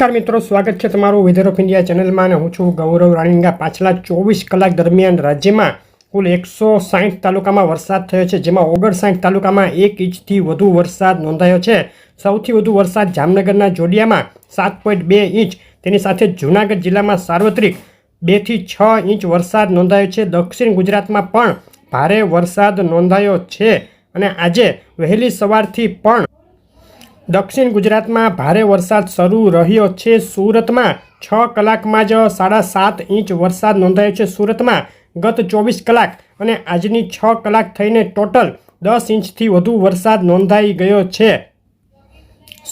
નમસ્કાર મિત્રો, સ્વાગત છે તમારું વેધર ઓફ ઇન્ડિયા ચેનલમાં અને હું છું ગૌરવ રાણીંગા. પાછલા ચોવીસ કલાક દરમિયાન રાજ્યમાં કુલ એકસો સાઠ તાલુકામાં વરસાદ થયો છે, જેમાં ઓગણસાઠ તાલુકામાં એક ઇંચથી વધુ વરસાદ નોંધાયો છે. સૌથી વધુ વરસાદ જામનગરના જોડિયામાં સાત પોઈન્ટ બે ઇંચ, તેની સાથે જૂનાગઢ જિલ્લામાં સાર્વત્રિક બેથી છ ઇંચ વરસાદ નોંધાયો છે. દક્ષિણ ગુજરાતમાં પણ ભારે વરસાદ નોંધાયો છે અને આજે વહેલી સવારથી પણ દક્ષિણ ગુજરાતમાં ભારે વરસાદ શરૂ રહ્યો છે. સુરતમાં છ કલાકમાં જ સાડા સાત ઇંચ વરસાદ નોંધાયો છે. સુરતમાં ગત ચોવીસ કલાક અને આજની છ કલાક થઈને ટોટલ દસ ઇંચથી વધુ વરસાદ નોંધાઈ ગયો છે.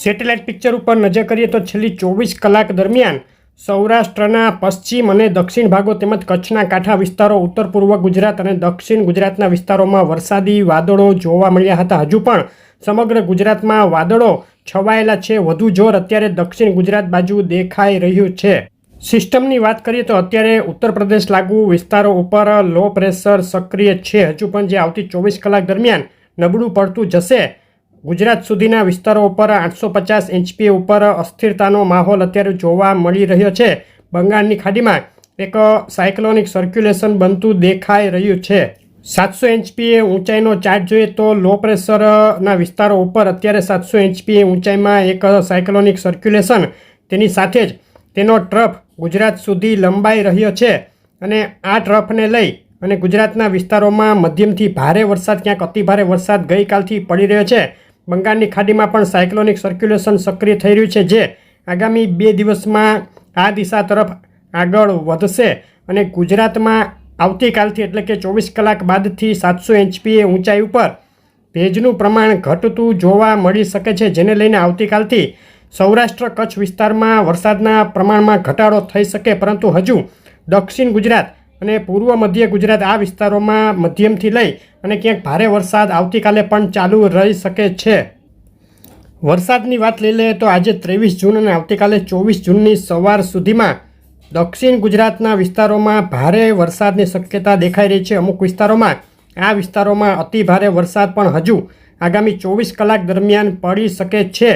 સેટેલાઇટ પિક્ચર ઉપર નજર કરીએ તો છેલ્લી ચોવીસ કલાક દરમિયાન સૌરાષ્ટ્રના પશ્ચિમ અને દક્ષિણ ભાગો તેમજ કચ્છના કાંઠા વિસ્તારો, ઉત્તર પૂર્વ ગુજરાત અને દક્ષિણ ગુજરાતના વિસ્તારોમાં વરસાદી વાદળો જોવા મળ્યા હતા. હજુ પણ સમગ્ર ગુજરાતમાં વાદળો છવાયેલા છે. વધુ જોર અત્યારે દક્ષિણ ગુજરાત બાજુ દેખાઈ રહ્યું છે. સિસ્ટમની વાત કરીએ તો અત્યારે ઉત્તર પ્રદેશ લાગુ વિસ્તારો ઉપર લો પ્રેશર સક્રિય છે. હજુ પણ જે આવતી ચોવીસ કલાક દરમિયાન નબળું પડતું જશે. ગુજરાત સુધીના વિસ્તારો ઉપર આઠસો પચાસ એચપી ઉપર અસ્થિરતાનો માહોલ અત્યારે જોવા મળી રહ્યો છે. બંગાળની ખાડીમાં એક સાયક્લોનિક સર્ક્યુલેશન બનતું દેખાઈ રહ્યું છે. સાતસો એચપીએ ઊંચાઈનો ચાર્ટ જોઈએ તો લો પ્રેશરના વિસ્તારો ઉપર અત્યારે સાતસો એચપીએ ઊંચાઈમાં એક સાયક્લોનિક સર્ક્યુલેશન તેની સાથે જ તેનો ટ્રફ ગુજરાત સુધી લંબાઈ રહ્યો છે અને આ ટ્રફને લઈ અને ગુજરાતના વિસ્તારોમાં મધ્યમથી ભારે વરસાદ, ક્યાંક અતિ ભારે વરસાદ ગઈકાલથી પડી રહ્યો છે. બંગાળની ખાડીમાં પણ સાયક્લોનિક સર્ક્યુલેશન સક્રિય થઈ રહ્યું છે, જે આગામી બે દિવસમાં આ દિશા તરફ આગળ વધશે અને ગુજરાતમાં આવતીકાલથી એટલે કે ચોવીસ કલાક બાદથી સાતસો એચપીએ ઊંચાઈ ઉપર ભેજનું પ્રમાણ ઘટતું જોવા મળી શકે છે, જેને લઈને આવતીકાલથી સૌરાષ્ટ્ર કચ્છ વિસ્તારમાં વરસાદના પ્રમાણમાં ઘટાડો થઈ શકે. પરંતુ હજુ દક્ષિણ ગુજરાત અને પૂર્વ મધ્ય ગુજરાત આ વિસ્તારોમાં મધ્યમથી લઈ અને ક્યાંક ભારે વરસાદ આવતીકાલે પણ ચાલુ રહી શકે છે. વરસાદની વાત લઈ લઈએ તો આજે ત્રેવીસ જૂન અને આવતીકાલે ચોવીસ જૂનની સવાર સુધીમાં દક્ષિણ ગુજરાતના વિસ્તારોમાં ભારે વરસાદની શક્યતા દેખાઈ રહી છે અમુક વિસ્તારોમાં. આ વિસ્તારોમાં અતિ ભારે વરસાદ પણ હજુ આગામી ચોવીસ કલાક દરમિયાન પડી શકે છે.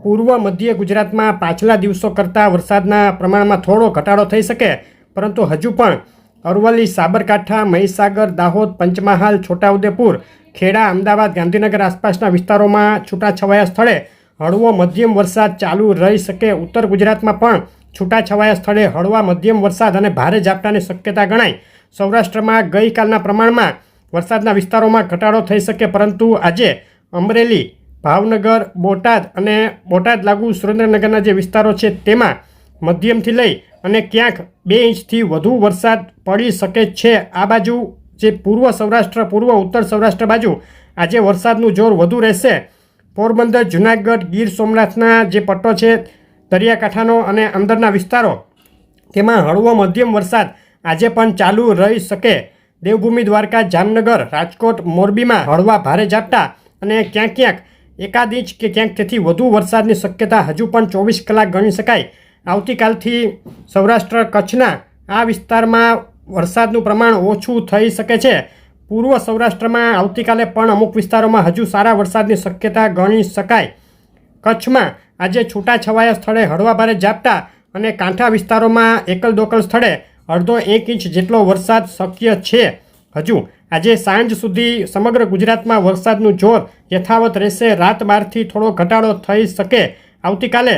પૂર્વ મધ્ય ગુજરાતમાં પાછલા દિવસો કરતાં વરસાદના પ્રમાણમાં થોડો ઘટાડો થઈ શકે, પરંતુ હજુ પણ અરવલ્લી, સાબરકાંઠા, મહીસાગર, દાહોદ, પંચમહાલ, છોટાઉદેપુર, ખેડા, અમદાવાદ, ગાંધીનગર આસપાસના વિસ્તારોમાં છૂટાછવાયા સ્થળે હળવો મધ્યમ વરસાદ ચાલુ રહી શકે. ઉત્તર ગુજરાતમાં પણ છૂટાછવાયા સ્થળે હળવા મધ્યમ વરસાદ અને ભારે ઝાપટાની શક્યતા ગણાય. સૌરાષ્ટ્રમાં ગઈકાલના પ્રમાણમાં વરસાદના વિસ્તારોમાં ઘટાડો થઈ શકે, પરંતુ આજે અમરેલી, ભાવનગર, બોટાદ અને બોટાદ લાગુ સુરેન્દ્રનગરના જે વિસ્તારો છે તેમાં મધ્યમથી લઈ અને ક્યાંક બે ઇંચથી વધુ વરસાદ પડી શકે છે. આ બાજુ જે પૂર્વ સૌરાષ્ટ્ર, પૂર્વ ઉત્તર સૌરાષ્ટ્ર બાજુ આજે વરસાદનું જોર વધુ રહેશે. પોરબંદર, જુનાગઢ, ગીર સોમનાથના જે પટ્ટો છે દરિયાકાંઠાનો અને અંદરના વિસ્તારો. તેમાં હળવો મધ્યમ વરસાદ આજે પણ ચાલુ રહી શકે. દેવભૂમિ દ્વારકા, જામનગર, રાજકોટ, મોરબીમાં હળવા ભારે ઝાપટા અને ક્યાંક ક્યાંક એકાદ ઇંચ કે ક્યાંક તેથી વધુ વરસાદની શક્યતા હજુ પણ ચોવીસ કલાક ગણી શકાય. આવતીકાલથી સૌરાષ્ટ્ર કચ્છના આ વિસ્તારમાં વરસાદનું પ્રમાણ ઓછું થઈ શકે છે. પૂર્વ સૌરાષ્ટ્રમાં આવતીકાલે પણ અમુક વિસ્તારોમાં હજુ સારા વરસાદની શક્યતા ગણી શકાય. કચ્છમાં આજે છૂટાછવાયા સ્થળે હળવા ભારે ઝાપટા અને કાંઠા વિસ્તારોમાં એકલ દોકલ સ્થળે અડધો એક ઇંચ જેટલો વરસાદ શક્ય છે. હજુ આજે સાંજ સુધી સમગ્ર ગુજરાતમાં વરસાદનું જોર યથાવત રહેશે. રાત બારથી થોડો ઘટાડો થઈ શકે. આવતીકાલે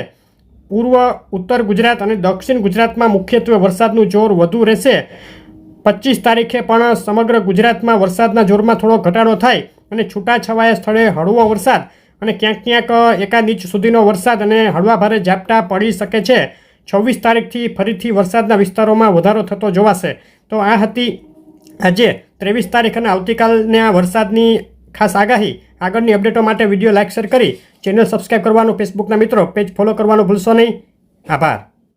પૂર્વ, ઉત્તર ગુજરાત અને દક્ષિણ ગુજરાતમાં મુખ્યત્વે વરસાદનું જોર વધુ રહેશે. પચીસ તારીખે પણ સમગ્ર ગુજરાતમાં વરસાદના જોરમાં થોડો ઘટાડો થાય અને છૂટાછવાયા સ્થળે હળવો વરસાદ અને ક્યાંક ક્યાંક એકાદ ઇંચ સુધીનો વરસાદ અને હળવા ભારે ઝાપટા પડી શકે છે. છવ્વીસ તારીખથી ફરીથી વરસાદના વિસ્તારોમાં વધારો થતો જોવાશે. તો આ હતી આજે ત્રેવીસ તારીખ અને આવતીકાલને આ વરસાદની ખાસ આગાહી. આગળની અપડેટો માટે વીડિયો લાઇક, શેર કરી. ચેનલ સબસ્ક્રાઈબ કરવાનું, ફેસબુકના મિત્રો, પેજ ફોલો કરવાનું ભૂલશો નહીં. આભાર.